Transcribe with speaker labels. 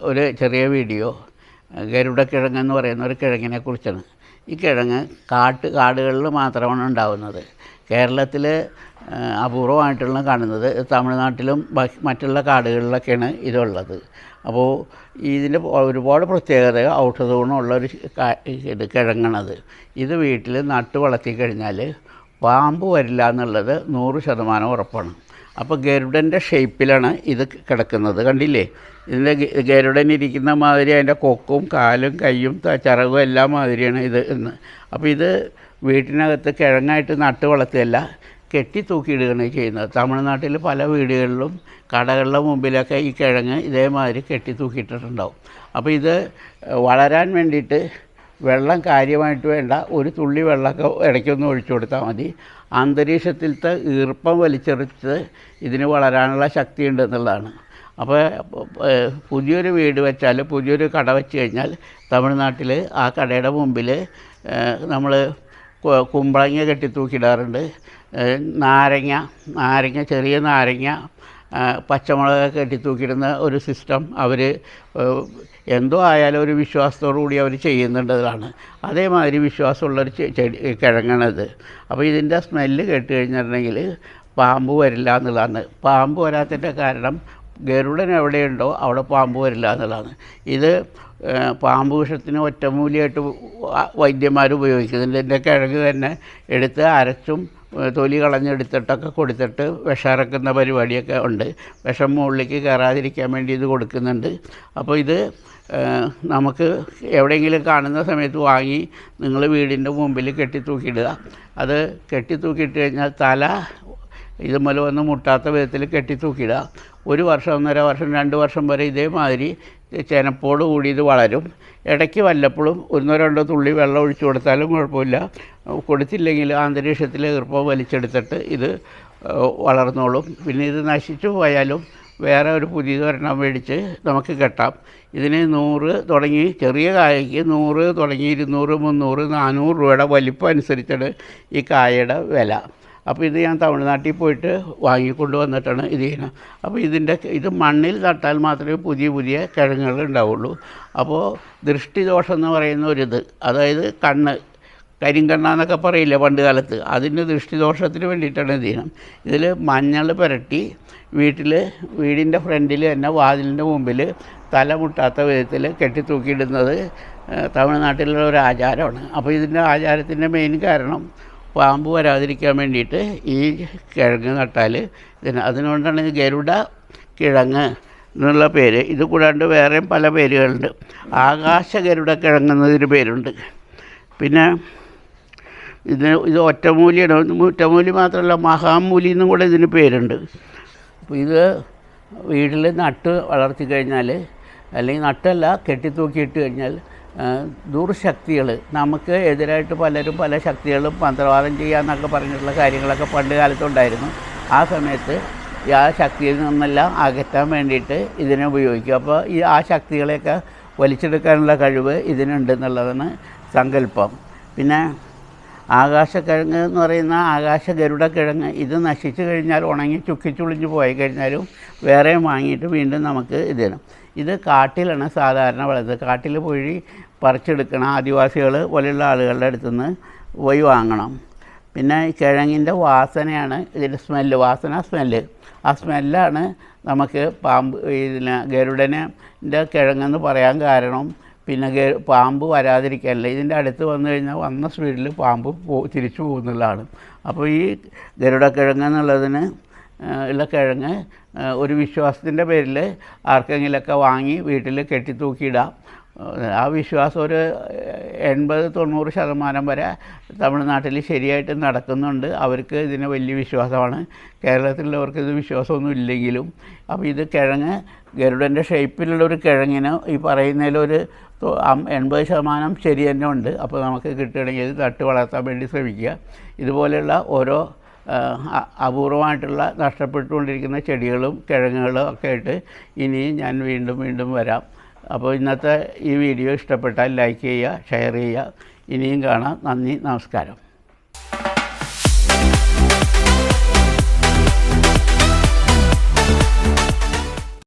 Speaker 1: ഒരു ചെറിയ വീഡിയോ ഗരുഡക്കിഴങ്ങ് എന്ന് പറയുന്ന ഒരു കിഴങ്ങിനെ കുറിച്ചാണ്. ഈ കിഴങ്ങ് കാട്ട് കാടുകളിൽ മാത്രമാണ് ഉണ്ടാകുന്നത് കേരളത്തിൽ അപൂർവമായിട്ടുള്ള കാണുന്നത് തമിഴ്നാട്ടിലും മറ്റുള്ള കാടുകളിലൊക്കെയാണ് ഇതുള്ളത്. അപ്പോൾ ഇതിന്റെ ഒരുപാട് പ്രത്യേകത ഔഷധ ഗുണമുള്ള ഒരു കാ- ഇത് കിഴങ്ങണത്. ഇത് വീട്ടിൽ നട്ട് വളർത്തി കഴിഞ്ഞാൽ പാമ്പ് വരില്ല എന്നുള്ളത് നൂറ് ശതമാനം ഉറപ്പാണ്. അപ്പോൾ ഗരുഡന്റെ ഷേപ്പിലാണ് ഇത് കിടക്കുന്നത്. കണ്ടില്ലേ? ഇതിന്റെ ഗരുഡൻ ഇരിക്കുന്ന മാതിരി അതിന്റെ കൊക്കും കാലും കൈയും ചിറകും എല്ലാം മാതിരിയാണ് ഇത് എന്ന്. അപ്പോൾ ഇത് വീട്ടിനകത്ത് കിഴങ്ങായിട്ട് നട്ട് വളർത്തുകയല്ല കെട്ടി തൂക്കിയിടുകയാണ് ചെയ്യുന്നത്. തമിഴ്നാട്ടിൽ പല വീടുകളിലും കടകളുടെ മുമ്പിലൊക്കെ ഈ കിഴങ്ങ് ഇതേമാതിരി കെട്ടി തൂക്കിയിട്ടിട്ടുണ്ടാവും. അപ്പോൾ ഇത് വളരാൻ വേണ്ടിയിട്ട് വെള്ളം കാര്യമായിട്ട് വേണ്ട ഒരു തുള്ളി വെള്ളമൊക്കെ ഇടയ്ക്കൊന്ന് ഒഴിച്ചു കൊടുത്താൽ മതി. അന്തരീക്ഷത്തിലത്തെ ഈർപ്പം വലിച്ചെറിച്ച് ഇതിന് വളരാനുള്ള ശക്തിയുണ്ട് എന്നുള്ളതാണ്. അപ്പോൾ പുതിയൊരു വീട് വെച്ചാൽ പുതിയൊരു കട വെച്ച് കഴിഞ്ഞാൽ തമിഴ്നാട്ടിൽ ആ കടയുടെ മുമ്പിൽ നമ്മൾ കുമ്പളങ്ങ കെട്ടി തൂക്കിയിടാറുണ്ട് ഏഹ്, നാരങ്ങ നാരങ്ങ ചെറിയ നാരങ്ങ പച്ചമുളക് കെട്ടി തൂക്കിയിടുന്ന ഒരു സിസ്റ്റം അവർ എന്തോ ആയാലും ഒരു വിശ്വാസത്തോടു കൂടി അവർ ചെയ്യുന്നുണ്ടതാണ് അതേമാതിരി വിശ്വാസമുള്ളൊരു ചെടി കിഴങ്ങണത്. അപ്പോൾ ഇതിന്റെ സ്മെല്ല് കേട്ട് കഴിഞ്ഞിട്ടുണ്ടെങ്കിൽ പാമ്പ് വരില്ല എന്നുള്ളതാണ്. പാമ്പ് വരാത്തതിന്റെ കാരണം ഗരുഡൻ എവിടെയുണ്ടോ അവിടെ പാമ്പ് വരില്ല എന്നുള്ളതാണ്. ഇത് പാമ്പ് വിഷത്തിന് ഒറ്റമൂലിയായിട്ട് വൈദ്യന്മാർ ഉപയോഗിക്കുന്നുണ്ട്. ഇതിന്റെ കിഴങ്ങ് തന്നെ എടുത്ത് അരച്ചും തൊലി കളഞ്ഞെടുത്തിട്ടൊക്കെ കൊടുത്തിട്ട് വിഷമിറക്കുന്ന പരിപാടിയൊക്കെ ഉണ്ട്. വിഷം മുകളിലേക്ക് കയറാതിരിക്കാൻ വേണ്ടി ഇത് കൊടുക്കുന്നുണ്ട്. അപ്പോൾ ഇത് നമുക്ക് എവിടെയെങ്കിലും കാണുന്ന സമയത്ത് വാങ്ങി നിങ്ങൾ വീടിന്റെ മുമ്പിൽ കെട്ടിത്തൂക്കിയിടുക. അത് കെട്ടിത്തൂക്കിയിട്ട് കഴിഞ്ഞാൽ തല ഇതുപോലെ വന്ന് മുട്ടാത്ത വിധത്തിൽ കെട്ടിത്തൂക്കിയിടുക. ഒരു വർഷം ഒന്നര വർഷം രണ്ട് വർഷം വരെ ഇതേമാതിരി ചെനപ്പോട് കൂടി ഇത് വളരും. ഇടയ്ക്ക് വല്ലപ്പോഴും ഒന്നോ രണ്ടോ തുള്ളി വെള്ളം ഒഴിച്ചു കൊടുത്താലും കുഴപ്പമില്ല. കൊടുത്തില്ലെങ്കിൽ അന്തരീക്ഷത്തിൽ ഈർപ്പം വലിച്ചെടുത്തിട്ട് ഇത് വളർന്നോളും. പിന്നെ ഇത് നശിച്ചു പോയാലും വേറെ ഒരു പുതിയത് വരണം മേടിച്ച് നമുക്ക് കെട്ടാം. ഇതിന് നൂറ് തുടങ്ങി ചെറിയ കായയ്ക്ക് നൂറ് തുടങ്ങി ഇരുന്നൂറ് മുന്നൂറ് നാനൂറ് രൂപയുടെ വലിപ്പം അനുസരിച്ചാണ് ഈ കായയുടെ വില. അപ്പോൾ ഇത് ഞാൻ തമിഴ്നാട്ടിൽ പോയിട്ട് വാങ്ങിക്കൊണ്ട് വന്നിട്ടാണ് ഇത് ചെയ്യുന്നത്. അപ്പോൾ ഇതിന്റെ ഇത് മണ്ണിൽ നട്ടാൽ മാത്രമേ പുതിയ പുതിയ കിഴങ്ങുകൾ ഉണ്ടാവുള്ളൂ. അപ്പോൾ ദൃഷ്ടിദോഷം എന്ന് പറയുന്ന ഒരിത് അതായത് കണ്ണ് കരിങ്കണ്ണാന്നൊക്കെ പറയില്ല പണ്ട് കാലത്ത്? അതിന്റെ ദൃഷ്ടിദോഷത്തിന് വേണ്ടിയിട്ടാണ് ഇത് ചെയ്യണം ഇതിൽ മഞ്ഞൾ പുരട്ടി വീട്ടിൽ വീടിന്റെ ഫ്രണ്ടിൽ തന്നെ വാതിലിന്റെ മുമ്പിൽ തല മുട്ടാത്ത വിധത്തിൽ കെട്ടിത്തൂക്കിയിടുന്നത് തമിഴ്നാട്ടിലുള്ള ഒരു ആചാരമാണ്. അപ്പോൾ ഇതിന്റെ ആചാരത്തിന്റെ മെയിൻ കാരണം പാമ്പ് വരാതിരിക്കാൻ വേണ്ടിയിട്ട് ഈ കിഴങ്ങ് നട്ടാൽ ഇതിന് അതിനുകൊണ്ടാണ് ഇത് ഗരുഡ കിഴങ്ങ് എന്നുള്ള പേര്. ഇത് കൂടാണ്ട് വേറെയും പല പേരുകളുണ്ട്. ആകാശ ഗരുഡ കിഴങ്ങ് എന്നതിന് പേരുണ്ട്. പിന്നെ ഇത് ഇത് ഒറ്റമൂലിയാണ്. ഒറ്റമൂലി മാത്രമല്ല മഹാമൂലി എന്നും കൂടെ ഇതിന് പേരുണ്ട്. അപ്പോൾ ഇത് വീട്ടിൽ നട്ട് വളർത്തി കഴിഞ്ഞാൽ അല്ലെങ്കിൽ നട്ടല്ല കെട്ടിത്തൂക്കിയിട്ട് കഴിഞ്ഞാൽ ദുർശക്തികൾ നമുക്ക് എതിരായിട്ട് പലരും പല ശക്തികളും മന്ത്രവാദം ചെയ്യാന്നൊക്കെ പറഞ്ഞിട്ടുള്ള കാര്യങ്ങളൊക്കെ പണ്ട് കാലത്തുണ്ടായിരുന്നു. ആ സമയത്ത് ആ ശക്തിയിൽ നിന്നെല്ലാം അകറ്റാൻ വേണ്ടിയിട്ട് ഇതിനെ ഉപയോഗിക്കും. അപ്പോൾ ഈ ആ ശക്തികളെയൊക്കെ വലിച്ചെടുക്കാനുള്ള കഴിവ് ഇതിനുണ്ടെന്നുള്ളതാണ് സങ്കല്പം. പിന്നെ ആകാശക്കിഴങ്ങ് എന്ന് പറയുന്ന ആകാശ ഗരുടക്കിഴങ്ങ് കിഴങ്ങ് ഇത് നശിച്ചു കഴിഞ്ഞാൽ ഉണങ്ങി ചുക്കിച്ചുളിഞ്ഞ് പോയി കഴിഞ്ഞാലും വേറെ വാങ്ങിയിട്ട് വീണ്ടും നമുക്ക് ഇത് തരും. ഇത് കാട്ടിലാണ് സാധാരണ വളരുന്നത് കാട്ടിൽ പോയി പറിച്ചെടുക്കണം ആദിവാസികൾ പോലെയുള്ള ആളുകളുടെ അടുത്തു നിന്ന് പോയി വാങ്ങണം. പിന്നെ കിഴങ്ങിന്റെ വാസനയാണ് ഇതിന്റെ സ്മെല്ല്. വാസന സ്മെല്ല്. ആ സ്മെല്ലാണ് നമുക്ക് പാമ്പ് ഇതിന് ഗരുഡനെ കിഴങ്ങെന്ന് പറയാൻ കാരണം പിന്നെ പാമ്പ് വരാതിരിക്കാനില്ല ഇതിന്റെ അടുത്ത് വന്നു കഴിഞ്ഞാൽ വന്ന സ്പീഡിൽ പാമ്പ് പോ തിരിച്ചു പോകുന്നതാണ് അപ്പോൾ ഈ ഗരുഡക്കിഴങ്ങ് എന്നുള്ളതിന് ഉള്ള കിഴങ്ങ് ഒരു വിശ്വാസത്തിന്റെ പേരിൽ ആർക്കെങ്കിലൊക്കെ വാങ്ങി വീട്ടിൽ കെട്ടി തൂക്കിയിടാം ആ വിശ്വാസം ഒരു എൺപത് തൊണ്ണൂറ് ശതമാനം വരെ തമിഴ്നാട്ടിൽ ശരിയായിട്ട് നടക്കുന്നുണ്ട്. അവർക്ക് ഇതിന് വലിയ വിശ്വാസമാണ്. കേരളത്തിലുള്ളവർക്ക് ഇത് വിശ്വാസമൊന്നും ഇല്ലെങ്കിലും. അപ്പോൾ ഇത് കിഴങ്ങ് ഗരുഡന്റെ ഷേപ്പിലുള്ള ഒരു കിഴങ്ങിന് ഈ പറയുന്നതിലൊരു എൺപത് ശതമാനം ശരി തന്നെ ഉണ്ട്. അപ്പോൾ നമുക്ക് കിട്ടുകയാണെങ്കിൽ ഇത് നട്ട് വളർത്താൻ വേണ്ടി ശ്രമിക്കുക. ഇതുപോലെയുള്ള ഓരോ അപൂർവമായിട്ടുള്ള നഷ്ടപ്പെട്ടുകൊണ്ടിരിക്കുന്ന ചെടികളും കിഴങ്ങുകളും ഒക്കെ ആയിട്ട് ഇനിയും ഞാൻ വീണ്ടും വീണ്ടും വരാം. അപ്പോൾ ഇന്നത്തെ ഈ വീഡിയോ ഇഷ്ടപ്പെട്ടാൽ ലൈക്ക് ചെയ്യുക ഷെയർ ചെയ്യുക. ഇനിയും കാണാം. നന്ദി നമസ്കാരം.